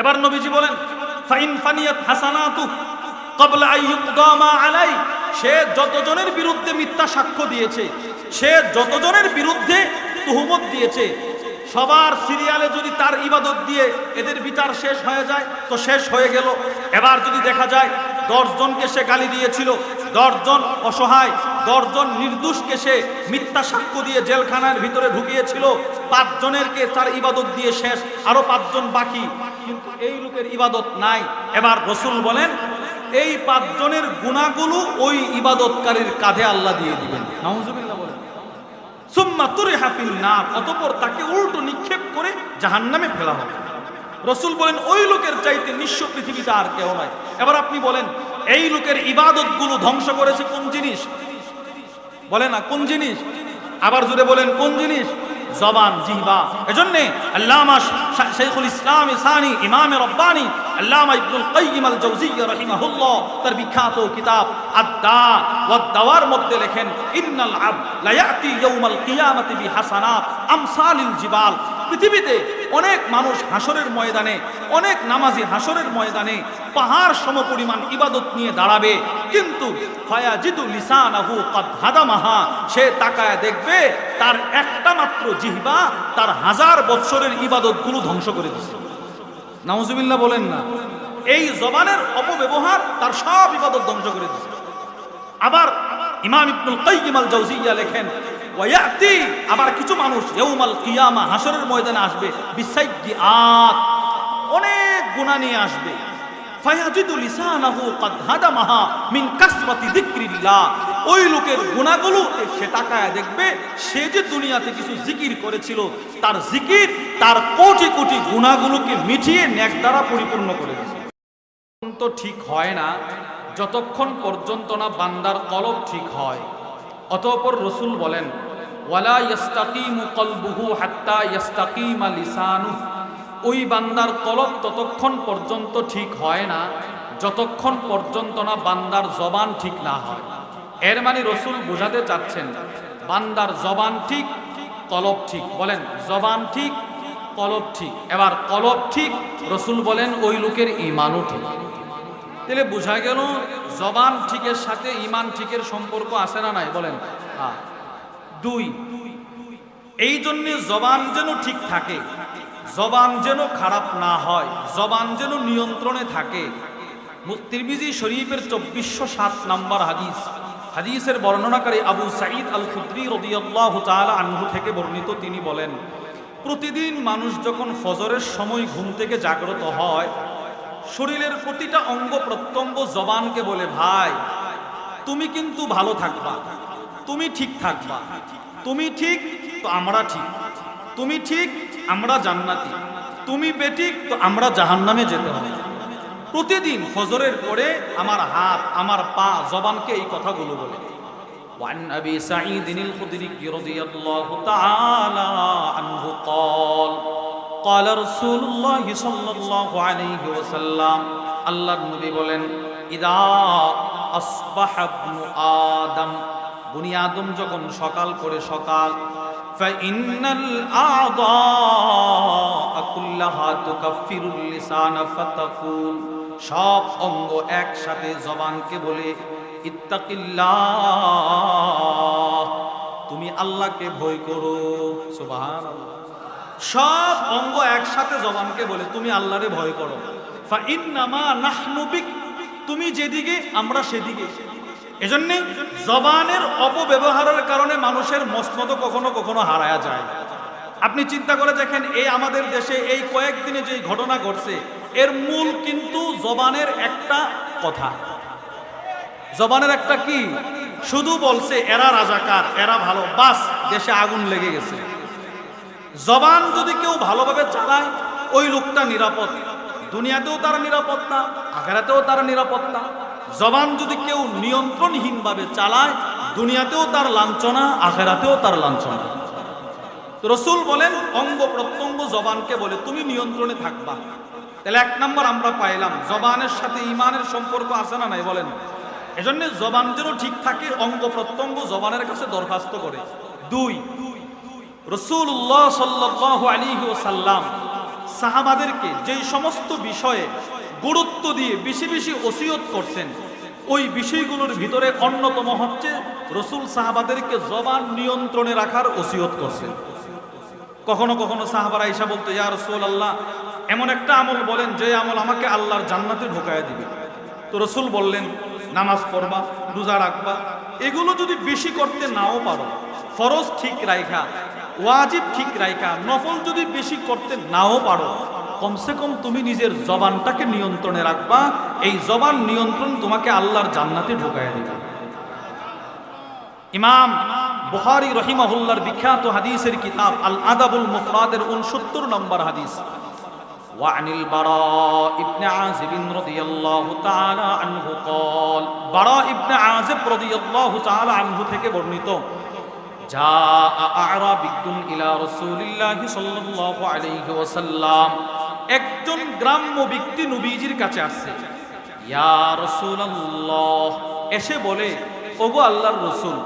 এবার নবীজি বলেন, ফাইন ফানিয়াত হাসানাতু ক্বাবলা আন ইউকদা মা আলাই। সে যতজনের বিরুদ্ধে মিথ্যা সাক্ষ্য দিয়েছে, সে যতজনের বিরুদ্ধে তুহমত দিয়েছে, সবার সিরিয়ালে যদি তার ইবাদত দিয়ে এদের বিচার শেষ হয়ে যায়, তো শেষ হয়ে গেল। এবার যদি দেখা যায়, দশজনকে সে গালি দিয়েছিল দশজন অসহায় দশজন নির্দোষকে সে মিথ্যা সাক্ষ্য দিয়ে জেলখানার ভিতরে ঢুকিয়েছিল। পাঁচজনেরকে তার ইবাদত দিয়ে শেষ, আরও পাঁচজন বাকি। কিন্তু এই লোকের ইবাদত নাই। এবার রসুল বলেন, এই পাঁচজনের গুণাগুলো ওই ইবাদতকারীর কাঁধে আল্লাহ দিয়ে দিবেন। না অতপর তাকে উল্টো নিক্ষেপ করে ফেলা রসুল বলেন, ওই লোকের চাইতে নিঃস্ব পৃথিবীতে আর কেউ নয় এবার আপনি বলেন এই লোকের ইবাদতগুলো ধ্বংস করেছে কোন জিনিস? বলে না, কোন জিনিস? আবার জুড়ে বলেন, কোন জিনিস? জবান, জিহবা। এজন্য আল্লামা শা- শাইখুল ইসলাম ইসানি ইমাম রব্বানি, আল্লামা ইবনুল কাইয়িম আল জাওজিয়্যা রাহিমাহুল্লাহ, তার বিখ্যাত কিতাব আদ-দা ওয়াদ দাওয়ার মধ্যে লেখেন, ইন্নাল আব লা ইয়াতি ইয়াউমাল কিয়ামাতি বিহাসানাত আমসালিল জিবাল। পৃথিবীতে অনেক মানুষ হাসরের ময়দানে, অনেক নামাজি হাসরের ময়দানে পাহাড় সমপরিমাণ ইবাদত নিয়ে দাঁড়াবে, কিন্তু ফায়াজিদু লিসানাহু সে তাকায় দেখবে তার একটা মাত্র জিহবা তার হাজার বৎসরের ইবাদতগুলো ধ্বংস করে দিচ্ছে। নাউজুবিল্লাহ বলেন না, এই জবানের অপব্যবহার তার সব ইবাদত ধ্বংস করে দিচ্ছে। আবার ইমাম ইবনুল কাইয়িম আল লেখেন ওয়ায়াতি, আবার কিছু মানুষ ইয়াউমাল কিয়ামা হাসরের ময়দানে আসবে বিসাইয়্যাত অনেক গুনাহ নিয়ে আসবে। ফায়াজিদু লিসানাহু কাদ হাদামাহা মিন কাসরাতি যিকরিল্লাহ। ওই লোকের গুনাহগুলো সে তাকায় দেখবে, সে যে দুনিয়াতে কিছু জিকির করেছিল, তার জিকির, তার কোটি কোটি গুনাহগুলোকে মিটিয়ে নেক দ্বারা পরিপূর্ণ করে দিয়েছে। তো ঠিক হয় না, যতক্ষণ পর্যন্ত না বান্দার কলব ঠিক হয়। অতঃপর রসুল বলেন, ওয়ালা ইয়াস্তাকিমু কলবুহু হাত্তা ইয়াস্তাকিমা লিসানু। ওই বান্দার কলব ততক্ষণ পর্যন্ত ঠিক হয় না, যতক্ষণ পর্যন্ত না বান্দার জবান ঠিক না হয়। এর মানে রসুল বোঝাতে চাচ্ছেন, বান্দার জবান ঠিক, কলব ঠিক। বলেন, জবান ঠিক, কলব ঠিক। এবার কলব ঠিক, রসুল বলেন, ওই লোকের ইমানও ঠিক তাহলে বোঝা গেল জবান ঠিকের সাথে, ইমান ঠিকের সম্পর্ক আছে না নাই? বলেন। দুই, এই জন্য জবান যেন ঠিক থাকে, জবান যেন খারাপ না হয়, জবান যেন নিয়ন্ত্রণে থাকে। তিরমিজি শরীফের চব্বিশশো সাত নম্বর হাদিস, হাদিসের বর্ণনাকারী আবু সাঈদ আল খুদ্রি রদিয়াল্লাহ তাআলা আনহু থেকে বর্ণিত, তিনি বলেন, প্রতিদিন মানুষ যখন ফজরের সময় ঘুম থেকে জাগ্রত হয় শরীরের প্রতিটা অঙ্গ প্রত্যঙ্গ জবানকে বলে ভাই তুমি কিন্তু ভালো থাকবা তুমি ঠিক থাকবা তুমি ঠিক তো আমরা ঠিক তুমি ঠিক আমরা জান্নাতি তুমি বেঠিক তো আমরা জাহান্নামে যেতে হবে প্রতিদিন ফজরের পরে আমার হাত আমার পা জবানকে এই কথাগুলো বলে وعن أبي سعيد الخدري رضي الله تعالى عنه قال قال رسول الله صلى الله عليه وسلم আল্লাহ নবী বলেন ইদা আসবাহ ইবনু আদম বুনি আদম যখন সকাল করে সকাল فإن الأعضاء كلها تكفر اللسان فتقول সব অঙ্গ একসাথে জবানকে বলে ইত্তাকিল্লাহ তুমি আল্লাহকে ভয় করো সুবহান সব অঙ্গ একসাথে জবানকে বলে, তুমি আল্লাহরে ভয় করো। তুমি যেদিকে, আমরা সেদিকে। এজন্যে জবানের অপব্যবহারের কারণে মানুষের মসমত কখনো কখনো হারায়া যায়। আপনি চিন্তা করে দেখেন, এই আমাদের দেশে এই কয়েকদিনে যে ঘটনা ঘটছে, এর মূল কিন্তু জবানের একটা কথা। জবানের একটা কি? শুধু বলছে, এরা রাজাকার, এরা ভালো। বাস, দেশে আগুন লেগে গেছে। জবান যদি কেউ ভালোভাবে চালায়, ওই লোকটা নিরাপদ। দুনিয়াতেও তার নিরাপত্তা, আখেরাতেও তার নিরাপত্তা। জবান যদি কেউ নিয়ন্ত্রণহীনভাবে চালায়, দুনিয়াতেও তার লাঞ্ছনা, আখেরাতেও তার লাঞ্ছনা। রসুল বলেন, অঙ্গ প্রত্যঙ্গ জবানকে বলে, তুমি নিয়ন্ত্রণে থাকবা। তাহলে এক নম্বর আমরা পাইলাম, জবানের সাথে ইমানের সম্পর্ক আছে না নাই বলেন? এজন্য জবান যেন ঠিক থাকে, অঙ্গ প্রত্যঙ্গ জবানের কাছে দরখাস্ত করে। দুই রসুল্লাহ সাল্লাহ আলী ও সাল্লাম সাহাবাদেরকে যেই সমস্ত বিষয়ে গুরুত্ব দিয়ে বেশি বেশি ওসিয়ত করছেন, ওই বিষয়গুলোর ভিতরে অন্যতম হচ্ছে রসুল সাহাবাদেরকে জবান নিয়ন্ত্রণে রাখার ওসিয়ত করছেন। কখনো কখনো সাহাবারা ঈশা বলতো, ইয়া রসুল আল্লাহ এমন একটা আমল বলেন যে আমল আমাকে আল্লাহর জান্নাতে ঢোকায় দিবে। তো রসুল বললেন, নামাজ পড়বা, রোজা রাখবা, এগুলো যদি বেশি করতে নাও পারো, ফরজ ঠিক রাইখা ওয়াজিব ঠিক রাইখা নফল যদি বেশি করতে নাও পারো কমসে কম তুমি নিজের জবানটাকে নিয়ন্ত্রণে রাখবা এই জবান নিয়ন্ত্রণ তোমাকে আল্লাহর জান্নাতে ঢোকায় দিবে ইমাম বুখারী রহিমাহুল্লার বিখ্যাত হাদিসের কিতাব আল আদাবুল মুফরাদের 69 নম্বর হাদিস وعن البراء ابن عازب رضي الله تعالى عنه قال براء ابن عازب رضي الله تعالى عنه থেকে বর্ণিত একজন গ্রাম্য ব্যক্তি নবীজির কাছে আসছে। এসে বলে, ওগো আল্লাহর রাসূল,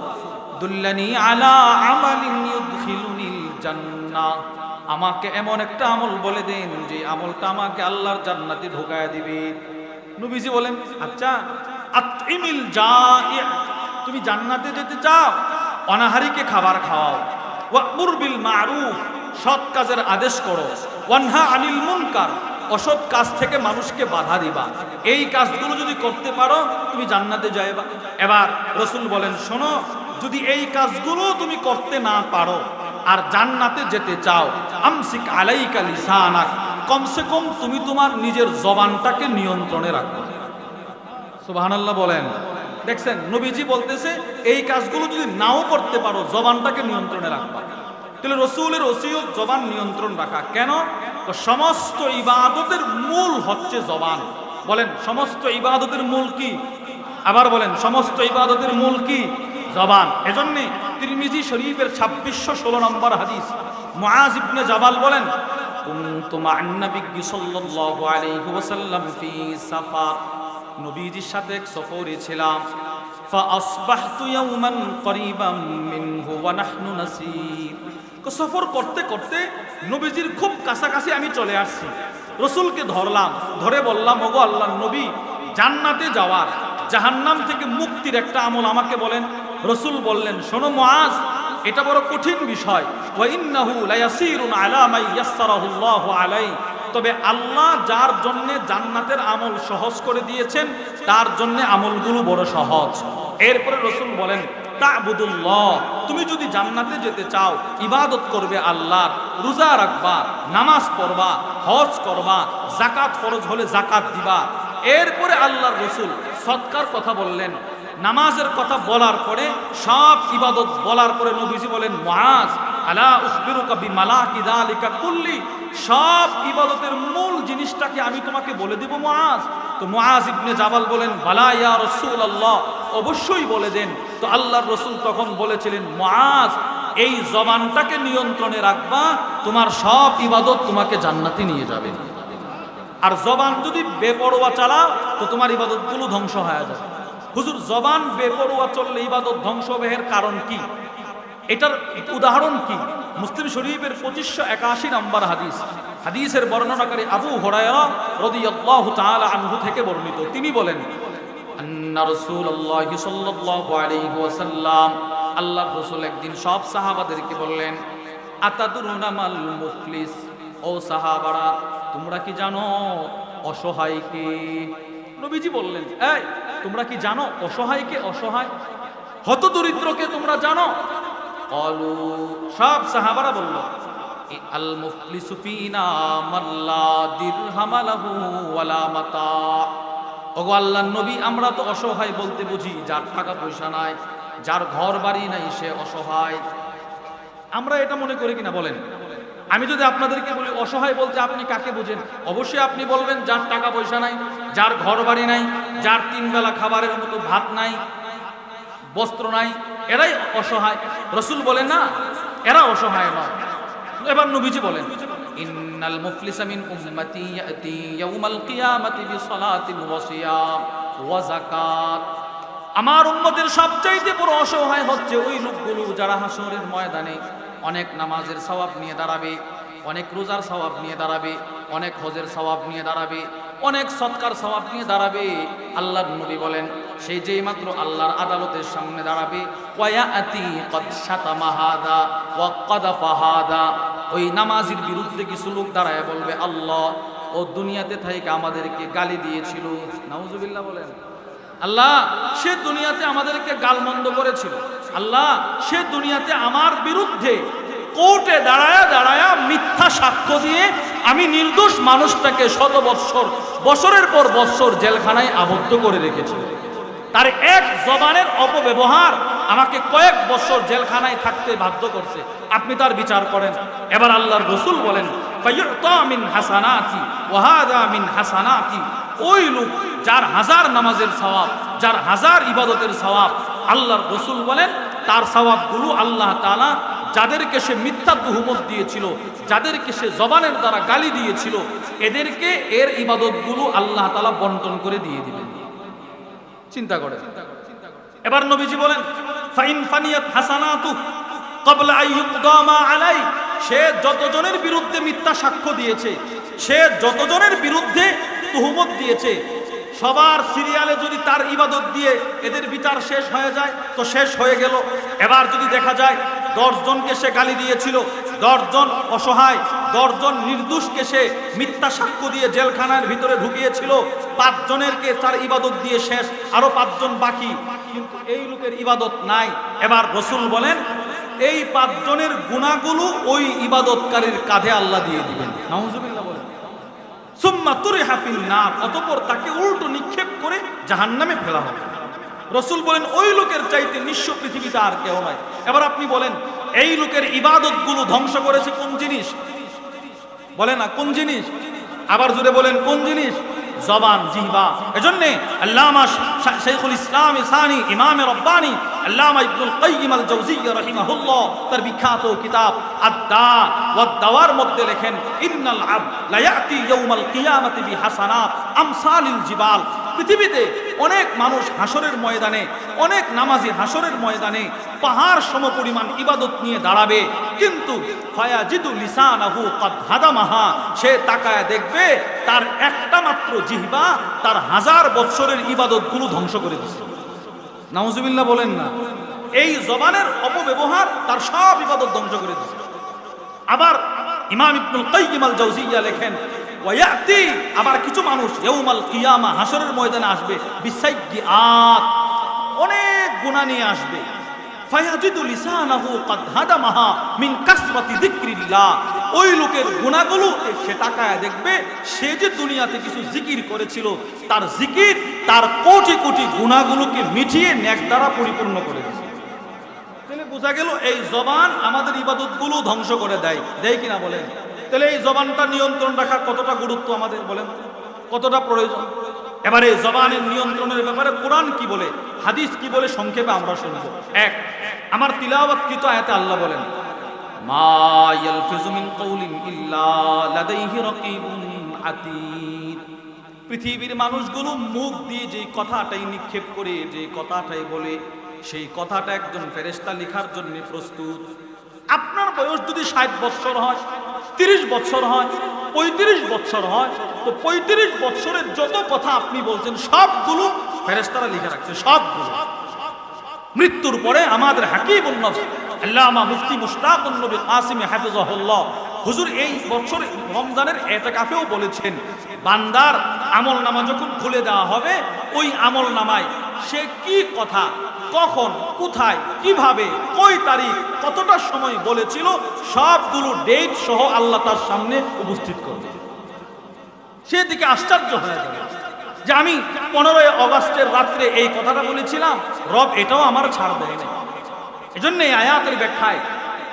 দুল্লানি আলা আমালিন জান্নাহ আমাকে এমন একটা আমল বলে দেন, যে আমলটা আমাকে আল্লাহর জান্নাতে ঢোকায় দিবে। নবীজি বলেন আচ্ছা আতইমিল জাই, তুমি জান্নাতে যেতে চাও? অনাহারিকে খাবার খাওয়াও। ওয়ামুর বিল মারুফ, সৎ কাজের আদেশ করো। ওয়ানহা আনিল মুনকার, অসৎ কাজ থেকে মানুষকে বাধা দিবা। এই কাজগুলো যদি করতে পারো, তুমি জান্নাতে যাইবা। এবার রসুল বলেন, শোনো, যদি এই কাজগুলো তুমি করতে না পারো আর জান্নাতে যেতে চাও, আমসিক আলাইকা লিসানাক, কমসে কম তুমি তোমার নিজের জবানটাকে নিয়ন্ত্রণে রাখো। সুবহানাল্লাহ বলেন দেখছেন, নবীজি বলতেছে, এই কাজগুলো যদি নাও করতে পারো, জবানটাকে নিয়ন্ত্রণে রাখবা। তাহলে রসুলের ওসিয়ত জবান নিয়ন্ত্রণ রাখা। কেন? তো সমস্ত ইবাদতের মূল হচ্ছে জবান। বলেন, সমস্ত ইবাদতের মূল কি? আবার বলেন, সমস্ত ইবাদতের মূল কি? জবান। এজন্যে তিরমিজি শরীফের ছাব্বিশশো ষোলো নম্বর হাদিস মহাজ ইবনে জাবাল বলেন, কুনতু মা'আন নাবিয়্যি সাল্লাল্লাহু আলাইহি ওয়াসাল্লাম ফি সাফার। নবীজির সাথে এক সফরে ছিলাম فأصبحت يوما قريبا منه ونحن نسير তো সফর করতে করতে নবীজির খুব কাছাকাছি আমি চলে আসছি রসুলকে ধরলাম ধরে বললাম ওগো আল্লাহ নবী জান্নাতে যাওয়ার জাহান্নাম থেকে মুক্তির একটা আমল আমাকে বলেন রসুল বললেন শোনো মুআজ এটা বড় কঠিন বিষয় ওয়া ইন্নাহু লায়াসিরুন আলা মাই ইয়াসসারাহুল্লাহু আলাই তবে আল্লাহ যার জন্য জান্নাতের আমল সহজ করে দিয়েছেন, তার জন্য আমলগুলো বড় সহজ। এরপরে রসুল বলেন তুমি যদি জান্নাতে যেতে চাও, ইবাদত করবে আল্লাহর, রোজা রাখবা, নামাজ পড়বা, হজ করবা জাকাত ফরজ হলে জাকাত দিবা। এরপরে আল্লাহর রসুল সৎকার কথা বললেন। নামাজের কথা বলার পরে, সব ইবাদত বলার পরে নবীজি বলেন, মহাজ আলা উখবিরুকা বিমালাকি যালিকা কুল্লি, সব ইবাদতের মূল জিনিসটাকে আমি তোমাকে বলে দিব মুআজ। তো মুআজ ইবনে জাবাল বলেন, বালা ইয়া রাসূলুল্লাহ। অবশ্যই বলে দেন। তো আল্লাহর রসুল তখন বলেছিলেন, মুআজ, এই জবানটাকে নিয়ন্ত্রণে রাখবা, তোমার সব ইবাদত তোমাকে জান্নাতে নিয়ে যাবে। আর জবান যদি বেপরোয়া চালাও, তো তোমার ইবাদতগুলো ধ্বংস হয়ে যাবে। হুজুর, জবান বেপরোয়া চললে ইবাদত ধ্বংস কারণ কি? এটার উদাহরণ কি? মুসলিম শরীফের পঁচিশশো একাশি নম্বর হাদিস। হাদিসের বর্ণনাকারী আবু হরায়রা রদিয়াল্লাহু তাআলা আনহু থেকে বর্ণিত। তিনি বলেন, আন্না রাসূলুল্লাহ সাল্লাল্লাহু আলাইহি ওয়াসাল্লাম, আল্লাহর রাসূল একদিন সব সাহাবাদেরকে বললেন, আতাদুরুনা মাল মুফলিস? ও সাহাবারা, তোমরা কি জানো অসহায়কে নবীজি বললেন, এই, তোমরা কি জানো অসহায়কে অসহায়? হত দরিদ্রকে তোমরা জানো? অলু সব সাহাবারা বলল আল মুফলিসু ফিনা মাল্লা দিরহামা লাহু ওয়ালা মাতা ওগো আল্লাহর নবী আমরা তো অসহায় বলতে বুঝি যার টাকা পয়সা নাই যার ঘর বাড়ি নাই সে অসহায়। আমরা এটা মনে করি কিনা বলেন? আমি যদি আপনাদেরকে বলি অসহায় বলতে আপনি কাকে বুঝেন? অবশ্যই আপনি বলবেন যার টাকা পয়সা নাই যার ঘর বাড়ি নাই যার তিন বেলা খাবারের মতো ভাত নাই বস্ত্র নাই এরাই অসহায়। রসুল বলেন না, এরা অসহায় নয়। এবার নবীজি বলেন, ইন্নাল মুফলিসা মিন উম্মতি ইয়াতি ইয়াউমাল কিয়ামাতি বিসালাতিন ওয়া সিয়াম ওয়া যাকাত। আমার উম্মতের সবচাইতে বড় অসহায় হচ্ছে ওই লোকগুলো যারা হাসরের ময়দানে অনেক নামাজের সওয়াব নিয়ে দাঁড়াবে, অনেক রোজার সওয়াব নিয়ে দাঁড়াবে, অনেক হজের সওয়াব নিয়ে দাঁড়াবে অনেক সৎকার সওয়াব নিয়ে দাঁড়াবে। আল্লাহর নবী বলেন সেই যেই মাত্র আল্লাহর আদালতের সামনে দাঁড়াবে, ওয়ায়াতি কদ শাতামা হাদা ওয়া কাদাফা হাদা ওই নামাজির বিরুদ্ধে কিছু লোক দাঁড়ায় বলবে, আল্লাহ, ও দুনিয়াতে থেকে আমাদেরকে গালি দিয়েছিল। নাউজুবিল্লাহ বলেন, আল্লাহ, সে দুনিয়াতে আমাদেরকে গালমন্দ করেছিল। আল্লাহ, সে দুনিয়াতে আমার বিরুদ্ধে কোর্টে দাঁড়ায়া দাঁড়ায়া মিথ্যা সাক্ষ্য দিয়ে আমি নির্দোষ মানুষটাকে শত বৎসর বছরের পর বৎসর জেলখানায় আবদ্ধ করে রেখেছিল তার এক জবানের অপব্যবহার আমাকে কয়েক বছর জেলখানায় থাকতে বাধ্য করছে। আপনি তার বিচার করেন। এবার আল্লাহর রসুল বলেন মিন হাসানাতি ওয়াহাদা মিন হাসানাতি। ওই লোক যার হাজার নামাজের সওয়াব, যার হাজার ইবাদতের সওয়াব আল্লাহর রসুল বলেন, তার সওয়াবগুলো আল্লাহ তাআলা যাদেরকে সে মিথ্যা তুহুমত দিয়েছিল, যাদেরকে সে জবানের দ্বারা গালি দিয়েছিল, এদেরকে এর ইবাদতগুলো আল্লাহ তালা বন্টন করে দিয়ে দিবেন চিন্তা করে এবার নবীজি বলেন, ফাইন ফানিয়াত হাসানাতু ক্বাবলা আন ইউকদা মা আলাই সে যতজনের বিরুদ্ধে মিথ্যা সাক্ষ্য দিয়েছে, সে যতজনের বিরুদ্ধে তুহুমত দিয়েছে, সবার সিরিয়ালে যদি তার ইবাদত দিয়ে এদের বিচার শেষ হয়ে যায়, তো শেষ হয়ে গেল। এবার যদি দেখা যায় দশজনকে সে গালি দিয়েছিল, দশজন অসহায়, দশজন নির্দোষকে সে মিথ্যা সাক্ষ্য দিয়ে জেলখানার ভিতরে ঢুকিয়েছিল। পাঁচজনেরকে তার ইবাদত দিয়ে শেষ, আরও পাঁচজন বাকি। কিন্তু এই লোকের ইবাদত নাই। এবার রসুল বলেন, এই পাঁচজনের গুণাগুলো ওই ইবাদতকারীর কাঁধে আল্লাহ দিয়ে দিবেন। সুম্মা তুরে হাফিল না অতপর তাকে উল্টো নিক্ষেপ করে জাহান্নামে ফেলা হবে। রসুল বলেন, ওই লোকের চাইতে নিঃস্ব পৃথিবীতে আর কেউ নয় এবার আপনি বলেন, এই লোকের ইবাদতগুলো ধ্বংস করেছে কোন জিনিস? বলে না, কোন জিনিস? আবার জুড়ে বলেন, কোন জিনিস? জবান, জিহবা। এজন্যে আল্লামা শা- শাইখুল ইসলাম ইসানি ইমামে রব্বানি, আল্লামা ইবনুল কাইয়িম আল জাওজিয়্যা রাহিমাহুল্লাহ, তার বিখ্যাত কিতাব আদ-দা ওয়াদ দাওয়ার মধ্যে লেখেন, ইন্নাল আব লা ইয়াতি ইয়াউমাল কিয়ামাতি বিহাসানাত আমসালিল জিবাল। পৃথিবীতে অনেক মানুষ হাসরের ময়দানে, অনেক নামাজি হাসরের ময়দানে পাহাড় সমপরিমাণ ইবাদত নিয়ে দাঁড়াবে। কিন্তু ফায়াজিদু সে তাকায় দেখবে তার একটা মাত্র জিহবা তার হাজার বৎসরের ইবাদতগুলো ধ্বংস করে দিচ্ছে। নাউজুবিল্লাহ বলেন না, এই জবানের অপব্যবহার তার সব ইবাদত ধ্বংস করে দিচ্ছে। আবার ইমাম ইবনুল কাইয়িম আল জাওজিয়্যা লেখেন ওয়ায়াতি, আবার কিছু মানুষ ইয়াউমাল কিয়ামা হাসরের ময়দানে আসবে বিসাইয়্যাত অনেক গুনাহ নিয়ে আসবে। ফায়াজিদু লিসানাহু কাদ হাদামাহা মিন কাসরাতি যিকরিল্লাহ। ওই লোকের গুনাহগুলো সে তাকায় দেখবে, সে যে দুনিয়াতে কিছু জিকির করেছিল, তার জিকির, তার কোটি কোটি গুনাহগুলোকে মিটিয়ে নেক দ্বারা পরিপূর্ণ করে দিয়েছে। বোঝা গেল, এই জবান আমাদের ইবাদতগুলো ধ্বংস করে দেয়। দেয় কিনা বলেন? তাহলে এই জবানটা নিয়ন্ত্রণ রাখা কতটা গুরুত্ব আমাদের বলেন? কতটা প্রয়োজন? এবারে জবানের নিয়ন্ত্রণের ব্যাপারে কোরআন কি বলে, হাদিস কি বলে সংক্ষেপে আমরা শুনব। এক, আমার তিলাওয়াতকৃত আয়াতে আল্লাহ বলেন, মা ইয়ালফিজু মিন কওলিন ইল্লা লাদাইহি রাকিবুন পৃথিবীর মানুষগুলো মুখ দিয়ে যে কথাটাই নিক্ষেপ করে যে কথাটাই বলে, সেই কথাটা একজন ফেরেশতা লেখার জন্য প্রস্তুত। আপনার বয়স যদি ষাট বছর হয় তিরিশ বছর হয়, পঁয়ত্রিশ বছর হয়, তো পঁয়ত্রিশ বছরের যত কথা আপনি বলছেন, সবগুলো ফেরেশতারা লিখে রাখছে, সবগুলো। মৃত্যুর পরে আমাদের হাকিবুল নফস, আল্লামা মুফতি মুশতাকুন নবী কাসিম হাফিজাহুল্লাহ, হুজুর এই বছর রমজানের এতেকাফেও বলেছেন, বান্দার আমল নামা যখন খুলে দেওয়া হবে, ওই আমল নামায় সে কি কথা কখন, কোথায়, কীভাবে, কই তারিখ, কতটা সময় বলেছিল, সবগুলো ডেট সহ আল্লাহ তার সামনে উপস্থিত করবে। সেদিকে আশ্চর্য হয়ে যাবে যে আমি পনেরোই অগস্টের রাত্রে এই কথাটা বলেছিলাম, রব এটাও আমার ছাড় দেয় না এই জন্য এই আয়াতের ব্যাখ্যায়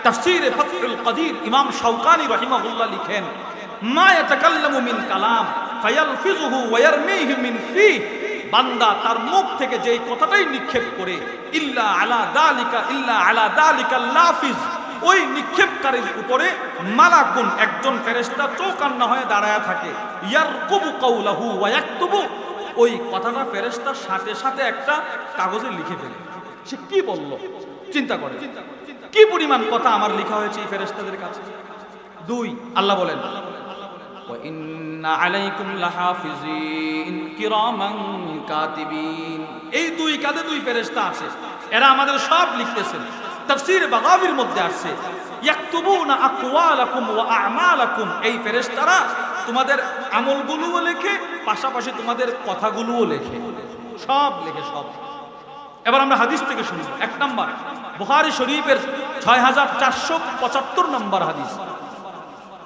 তাফসিরে ফাতহুল কাদির ইমাম শাওকানি রাহিমাহুল্লাহ লিখেন, মা ইয়াতাকাল্লামু মিন কালাম ফায়ালফিজুহু ওয়া ইয়ারমিহি মিন ফিহ। বান্দা তার মুখ থেকে যেই কথাটাই নিক্ষেপ করে, ইল্লা আলা দালিকা, ইল্লা আলা দালিকা লাফিজ ওই নিক্ষেপকারীর উপরে মালাকুন, একজন ফেরেস্তা চৌকান্না হয়ে দাঁড়ায় থাকে। ইয়ার কুবু কৌলাহু তবু ওই কথাটা ফেরেস্তার সাথে সাথে একটা কাগজে লিখে ফেলে। সে কি বলল? চিন্তা করে। কি পরিমাণ কথা আমার লিখা হয়েছে এই ফেরেস্তাদের কাছে? দুই, আল্লাহ বলেন। আলাইকুম লাহাফিজিন, কিরামান كراما كاتبين এই দুই কাঁধে দুই ফেরেশতা আছে এরা আমাদের সব লিখতেছেন তাফসীর বাগাবির মধ্যে আছে ইয়াকতুবুনা আকওয়ালাকুম ওয়া আ'মালাকুম এই ফেরেশতারা তোমাদের আমলগুলোও লেখে পাশাপাশি তোমাদের কথাগুলোও লেখে সব লেখে সব এবার আমরা হাদিস থেকে শুনি এক নাম্বার বুখারী শরীফের ছয় হাজার চারশো পঁচাত্তর নম্বর হাদিস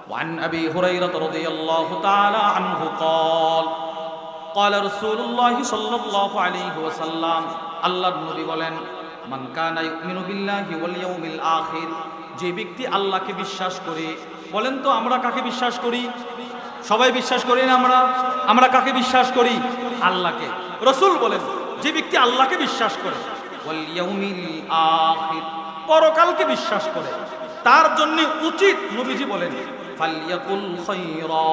وعن أبي هريرة رضي الله تعالى عنه قال قال رسول الله صلى الله عليه وسلم আল্লাহর নবী বলেন মান কানা ইউমিনু বিল্লাহি ওয়াল ইয়াউমিল আখির যে ব্যক্তি আল্লাহকে বিশ্বাস করে বলেন তো আমরা কাকে বিশ্বাস করি সবাই বিশ্বাস করি না আমরা আমরা কাকে বিশ্বাস করি আল্লাহকে রসুল বলেন যে ব্যক্তি আল্লাহকে বিশ্বাস করে ওয়াল ইয়াউমিল আখির পরকালকে বিশ্বাস করে তার জন্য উচিত নবীজি বলেন ফালিয়াকুল খায়রা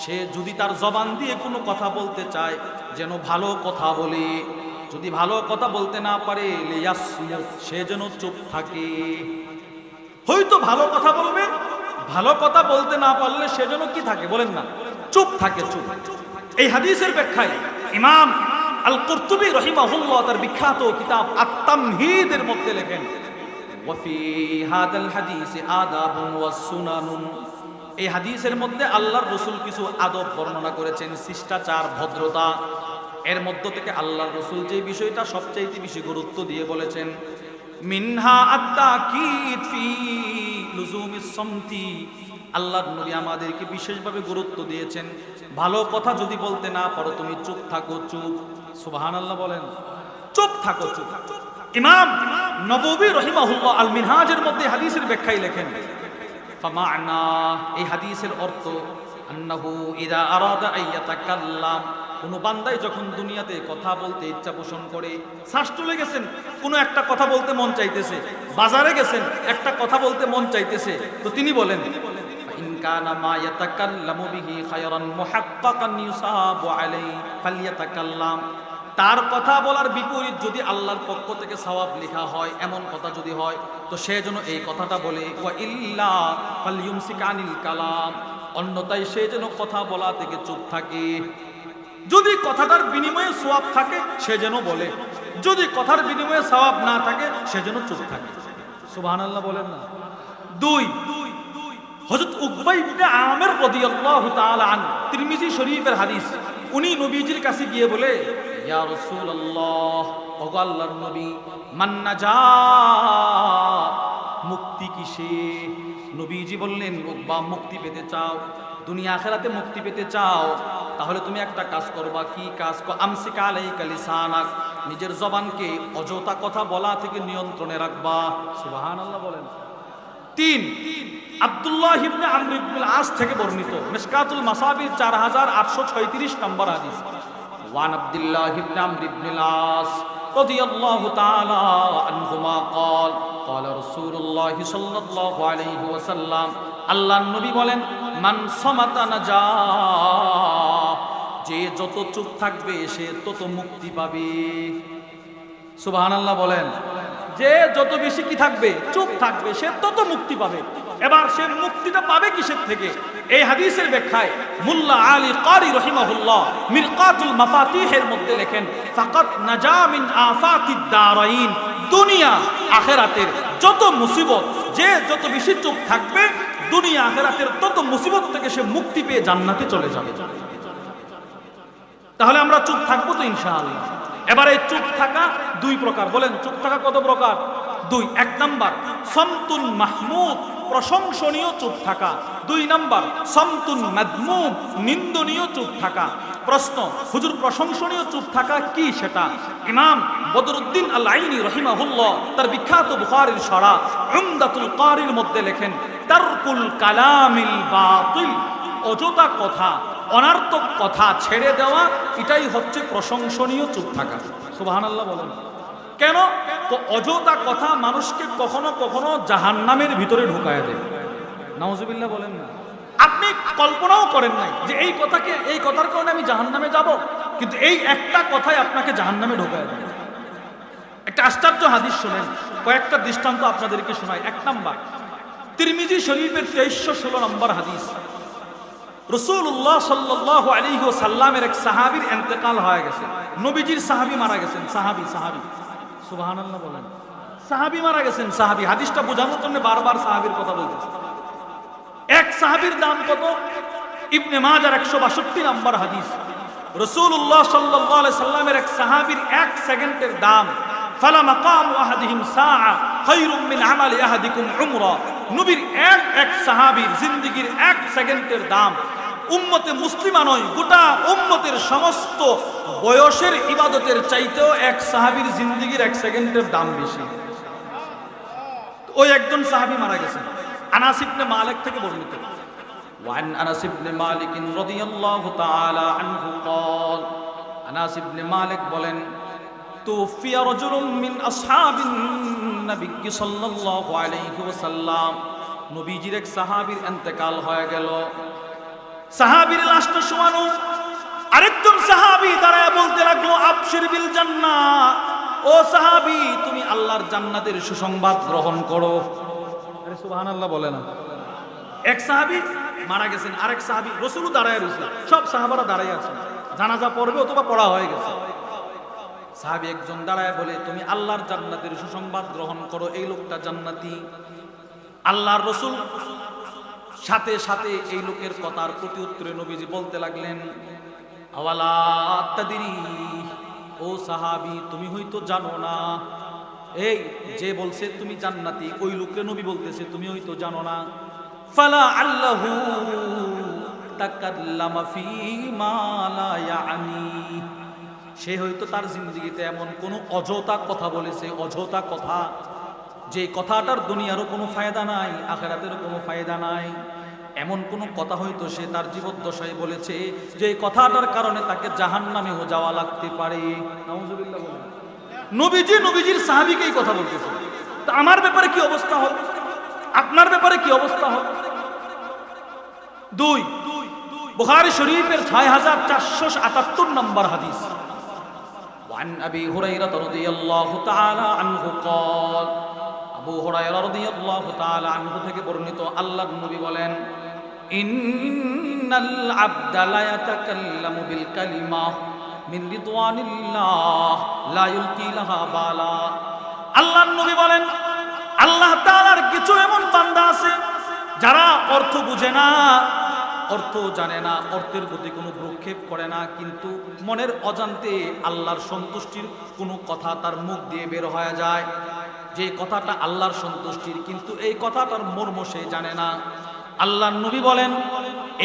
সে যদি তার জবান দিয়ে কোনো কথা বলতে চায়, যেন ভালো কথা বলে। যদি ভালো কথা বলতে না পারে সে যেন চুপ থাকে। হয়তো ভালো কথা বলবে, ভালো কথা বলতে না পারলে সে যেন কি থাকে বলেন না? চুপ থাকে, চুপ। এই হাদিসের ব্যাখ্যায় ইমাম আল কুরতুবী রহিমাহুল্লাহ তার বিখ্যাত কিতাব আত্মামহিদের মধ্যে লেখেন হাদাল হাদিসে আদাবুন ওয়াস সুনানুন। এই হাদিসের মধ্যে আল্লাহর রসুল কিছু আদব বর্ণনা করেছেন, শিষ্টাচার, ভদ্রতা। এর মধ্য থেকে আল্লাহর রসুল যে বিষয়টা সবচেয়ে বেশি গুরুত্ব দিয়ে বলেছেন, মিনহা আত্মা লুজুমিস সমতি। আল্লাহর নবী আমাদেরকে বিশেষভাবে গুরুত্ব দিয়েছেন। ভালো কথা যদি বলতে না পারো, তুমি চুপ থাকো, চুপ। সুবাহান আল্লাহ বলেন, চুপ থাকো, চুপ। ইমাম নববী রহিমাহুল্লাহ আল মিনহাজের মধ্যে হাদিসের ব্যাখ্যায় লেখেন ফামা'না এই হাদিসের অর্থ আন্নাহু ইদা আরাদা আইয়াতাকাল্লাম কোন বান্দাই যখন দুনিয়াতে কথা বলতে ইচ্ছা পোষণ করে শ্বাস চলে গেছেন কোনো একটা কথা বলতে মন চাইতেছে বাজারে গেছেন একটা কথা বলতে মন চাইতেছে তো তিনি বলেন فإن كان ما يتكلم به خيرا محققا يصاب عليه فليتكلم তার কথা বলার বিপরীত যদি আল্লাহর পক্ষ থেকে সওয়াব লেখা হয়, এমন কথা যদি হয়, তো সে যেন এই কথাটা বলে, ওয়া কালাম অন্যথায় সে যেন কথা বলা থেকে চুপ থাকে। যদি কথাটার বিনিময়ে সোয়াব থাকে, সে যেন বলে। যদি কথার বিনিময়ে সওয়াব না থাকে, সে যেন চুপ থাকে। সুবহানাল্লাহ বলেন না। দুই, হযরত উকবা ইবনে আমির রাদিয়াল্লাহু তাআলা আন তিরমিজি শরীফের হাদিস। উনি নবীজির কাছে গিয়ে বলে নবী, মান নাজা মুক্তি কিসে? নবীজি বললেন উকবা মুক্তি পেতে চাও, দুনিয়া আখেরাতে মুক্তি পেতে চাও, তাহলে তুমি একটা কাজ করবা কি কাজ নিজের জবানকে অযথা কথা বলা থেকে নিয়ন্ত্রণে রাখবা। সুবহানাল্লাহ বলেন। তিন আব্দুল্লাহ ইবনে আমর ইবনুল আস থেকে বর্ণিত মিশকাতুল মাসাবির 4836 নম্বর হাদিস وعن عبد الله بن عمرو بن العاص رضي الله تعالى عنهما قال قال رسول الله صلى الله عليه وسلم আল্লাহ নবী বলেন মান সমাতা নাজা যে যত চুপ থাকবে সে তত মুক্তি পাবে সুবহানাল্লাহ বলেন যে যত বেশি কি থাকবে চুপ থাকবে সে তত মুক্তি পাবে এবার সে মুক্তিটা পাবে কিসের থেকে? এই হাদিসের ব্যাখ্যায় মুল্লা আলী কারি রহিমাহুল্লাহ মিরকাতুল মাফাতিহের মধ্যে লেখেন ফাকাত নাজা মিন আফাতিদ দারাইন। দুনিয়া আখেরাতের যত মুসিবত, যে যত বেশি চুপ থাকবে, দুনিয়া আখেরাতের তত মুসিবত থেকে সে মুক্তি পেয়ে জান্নাতে চলে যাবে। তাহলে আমরা চুপ থাকব তো ইনশাআল্লাহ। এবারে চুপ থাকা দুই প্রকার। বলেন, চুপ থাকা কত প্রকার? দুই, এক নাম্বার সমতুন মাহমুদ প্রশংসনীয় চুপ থাকা। দুই নাম্বার, সমতুন মাদমুম, নিন্দনীয় চুপ থাকা। প্রশ্ন, হুজুর প্রশংসনীয় চুপ থাকা কি সেটা? ইমাম বদরুদ্দিন আল আইনি রহিমাহুল্লাহ তার বিখ্যাত বুখারীর সরা উমদাতুল কারির মধ্যে লেখেন, তারকুল কালামিল বাতিল। অযথা কথা, অনার্থক কথা ছেড়ে দেওয়া, এটাই হচ্ছে প্রশংসনীয় চুপ থাকা। সুবহানাল্লাহ বলেন। কেন? তো অযথা কথা মানুষকে কখনো কখনো জাহান্নামের ভিতরে ঢুকায় দেয়। নাউজুবিল্লাহ বলেন না। আপনি কল্পনাও করেন নাই যে এই কথাকে, এই কথার কারণে আমি জাহান্নামে যাব, কিন্তু এই একটা কথাই আপনাকে জাহান্নামে ঢুকায় দেয়। একটা আশ্চর্য হাদিস শোনেন। কয়েকটা দৃষ্টান্ত আপনাদেরকে শোনায় এক নাম্বার, তিরমিজি শরীফের তেইশশো ষোলো নম্বর হাদিস। রসুল্লাহ সাল্লাহ আলী সাল্লামের এক সাহাবির এন্তেকাল হয়ে গেছে। নবীজির সাহাবি মারা গেছেন। সাহাবি সাহাবি। সুবাহান বলেন। সাহাবি মারা গেছেন, সাহাবি। হাদিসটা বোঝানোর জন্য বারবার সাহাবির কথা বলতেছে এক সাহাবির দাম কত? ইবনে মাজার একশো বাষট্টি নম্বর হাদিস। রসুল্লাহ সাল্লাহ সাল্লামের এক সাহাবির এক সেকেন্ডের দাম, ফালা মাকাম আহাদিহিম সাআ খায়রুম মিন আমালি আহাদিকুম উমরা। নবীর এক এক সাহাবীর জিন্দেগীর এক সেকেন্ডের দাম উম্মতে মুসলিমা নয় গোটা উম্মতের সমস্ত বয়সের ইবাদতের চাইতেও এক সাহাবীর জিন্দেগীর এক সেকেন্ডের দাম বেশি ওই একজন সাহাবী মারা গেছেন আনাস ইবনে মালিক থেকে বর্ণিত وعن انس بن مالك رضي الله تعالى عنه قال انس بن مالك বলেন توفي رجل من اصحاب النبي صلى الله عليه وسلم নবীজির এক সাহাবীর ইন্তেকাল হয়ে গেল সাহাবীর লাশটা শোয়ানো। আরেকজন সাহাবি দাঁড়ায় বলতে লাগল, আবশির বিল জান্নাহ ও সাহাবী, তুমি আল্লাহর জান্নাতের সুসংবাদ গ্রহণ করো। আরে সুবহানাল্লাহ বলে না। এক সাহাবী মারা গেছেন, আরেক সাহাবী রসুলও দাঁড়ায় রয়েছে। সব সাহাবারা দাঁড়ায় আছেন। জানাজা পড়বে অথবা পড়া হয়ে গেছে। সাহাবী একজন দাঁড়ায় বলে, তুমি আল্লাহর জান্নাতের সুসংবাদ গ্রহণ করো, এই লোকটা জান্নাতি। আল্লাহর রসুল সাথে সাথে এই লোকের কথার প্রতি উত্তরে নবীজি বলতে লাগলেন ও সাহাবি, তুমি হয়তো জানো না। এই যে বলছে, তুমি জান্নাতি, ওই লোককে নবী বলতেছে, তুমি হয়তো জানো না। ফালা আল্লাহু সে হয়তো তার জিন্দগিতে এমন কোনো অযথা কথা বলেছে, অযথা কথা যে কথাটার দুনিয়ারও কোনো ফায়দা নাই আখেরাতেরও কোনো ফায়দা নাই এমন কোনো কথা হয়তো সে তার জীবদ্দশায় বলেছে যে এই কথাটার কারণে তাকে জাহান নামেও যাওয়া লাগতে পারে নাউজুবিল্লাহ বলেন। নবীজি নবীজির সাহাবীকেই কথা বলতেছে তো আমার ব্যাপারে কি অবস্থা হবে আপনার ব্যাপারে কি অবস্থা হবে দুই বুখারী শরীফের ছয় হাজার চারশো আটাত্তর নম্বর হাদিস وعن أبي هريرة رضي الله تعالى عنه قال আবু হুরায়রা রাদিয়াল্লাহু তাআলা আনহু থেকে বর্ণিত আল্লাহর নবী বলেন, ইন্নাল আবদা লা ইয়াতাকাল্লামু বিল কালিমা মিন রিদওয়ানিল্লাহ, লা ইউলকি লাহা বালা। আল্লাহর নবী বলেন, আল্লাহ তাআলার কিছু এমন বান্দা আছে যারা অর্থ বুঝে না, অর্থ জানে না, অর্থের প্রতি কোনো ভ্রুক্ষেপ করে না, কিন্তু মনের অজান্তে আল্লাহর সন্তুষ্টির কোনো কথা তার মুখ দিয়ে বের হয়ে যায়। যে কথাটা আল্লাহর সন্তুষ্টির, কিন্তু এই কথাটার মর্ম সে জানে না। আল্লাহর নবী বলেন,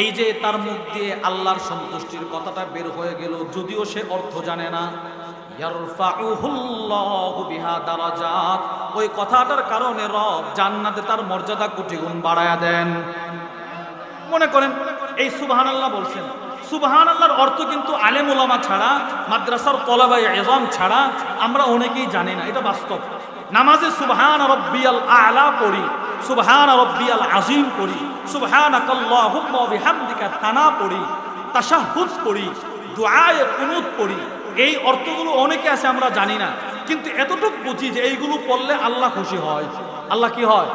এই যে তার মুখ দিয়ে আল্লাহর সন্তুষ্টির কথাটা বের হয়ে গেল, যদিও সে অর্থ জানে না। ওই কথাটার কারণে রব জান্নাতে তার মর্যাদা কোটি গুণ বাড়ায়া দেন। মনে করেন, এই সুবহান আল্লাহ বলছেন সুবহান আল্লাহর অর্থ কিন্তু আলেম ওলামা ছাড়া, মাদ্রাসার তলাবাই এজম ছাড়া আমরা অনেকেই জানি না, এটা বাস্তব। নামাজে সুবহান রব্বিয়াল আলা পড়ি, সুবহান রব্বিয়াল আজিম পড়ি সুবহান আকাল্লাহুম্মা বিহামদিকা তানা পড়ি, তাশাহুদ পড়ি, দুআয়ে কুনুত পড়ি। এই অর্থগুলো অনেকে আছে আমরা জানি না, কিন্তু এতটুকু বুঝি যে এইগুলো পড়লে আল্লাহ খুশি হয়। আল্লাহ কি হয়?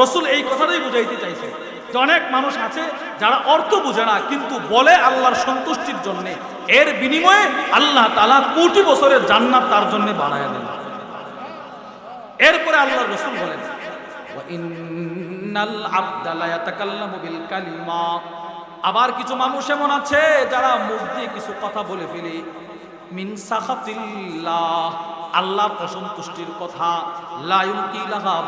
রসুল এই কথাটাই বুঝাইতে চাইছে যে অনেক মানুষ আছে যারা অর্থ বুঝে না, কিন্তু বলে আল্লাহর সন্তুষ্টির জন্যে। এর বিনিময়ে আল্লাহ তালা কোটি বছরের জান্নাত তার জন্য বাড়ায় দেন। এরপরে আল্লাহ রসুল বলেন আবার কিছু মানুষ এমন আছে যারা মুখ দিয়ে কিছু কথা বলে ফেলে। মিন আল্লাহর অসন্তুষ্টির কথা।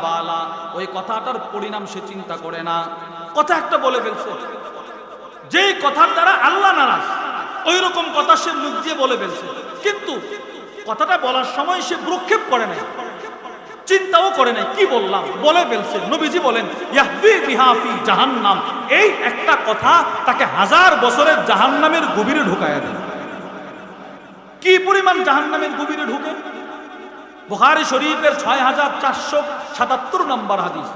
বালা, ওই কথাটার পরিণাম সে চিন্তা করে না। কথা একটা বলে ফেলছে। যেই কথার দ্বারা আল্লাহ নারাজ ওই রকম কথা সে মুখ দিয়ে বলে ফেলছে। কিন্তু কথাটা বলার সময় সে ভ্রুক্ষেপ করে নাই। চিন্তাও করে নাই। কি বললাম? বলে ফেলছে। নবীজি বলেন ইয়াহবি বিহাফি জাহান্নাম। এই একটা কথা তাকে হাজার বছরের জাহান্নামের গভীরে ঢুকায় দেয় কি পরিমাণ জাহান্নামের গভীরে ঢুকে? বুখারী শরীফের ছয় হাজার চারশো সাতাত্তর নম্বর হাদিস।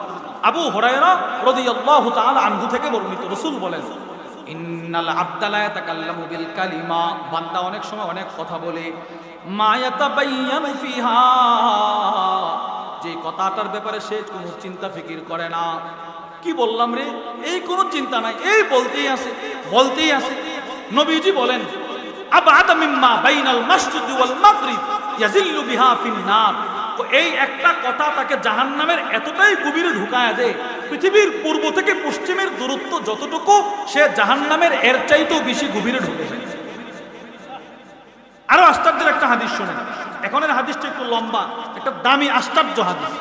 আবু হরায়রা রাদিয়াল্লাহু তাআলা আনহু থেকে বর্ণিত। রাসূল বলেন, ইন্নাল আবদা লা ইয়াতাকাল্লামু বিল কালিমা। বান্দা অনেক সময় অনেক কথা বলে, মা ইয়াতাবায়্যানু ফিহা। যে কথাটার ব্যাপারে সে কোনো চিন্তা ফিকির করে না। কি বললাম রে? এই কোনো চিন্তা নাই, এই বলতেই আছে বলতেই আছে। নবীজি বলেন বিহা এই একটা কথা তাকে জাহান্নামের এতটাই গভীরে ঢুকায় পৃথিবীর পূর্ব থেকে পশ্চিমের দূরত্ব যতটুকু, সে জাহান্নামের এর চাইতেও বেশি গভীরে ঢুকে আরও আশ্চর্যের একটা হাদিস শোনেন। এখনের হাদিসটা একটু লম্বা একটা দামি আশ্চর্য হাদিস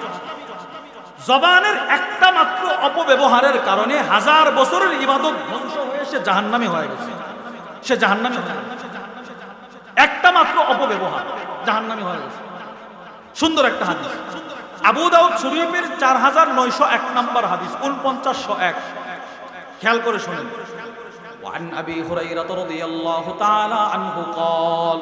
জবানের একটা মাত্র অপব্যবহারের কারণে হাজার বছরের ইবাদত ধ্বংস হয়ে সে জাহান্নামে হয়ে গেছে সে জাহান্নামে হয়ে গেছে একটা মাত্র অপব্যবহার জাহান্নামে হয়ে গেছে সুন্দর একটা হাদিস আবু দাউদ শরীফের চার হাজার নয়শো এক নম্বর হাদিস উনপঞ্চাশশো এক খেয়াল করে শুনেন وعن ابي هريره رضي الله تعالى عنه قال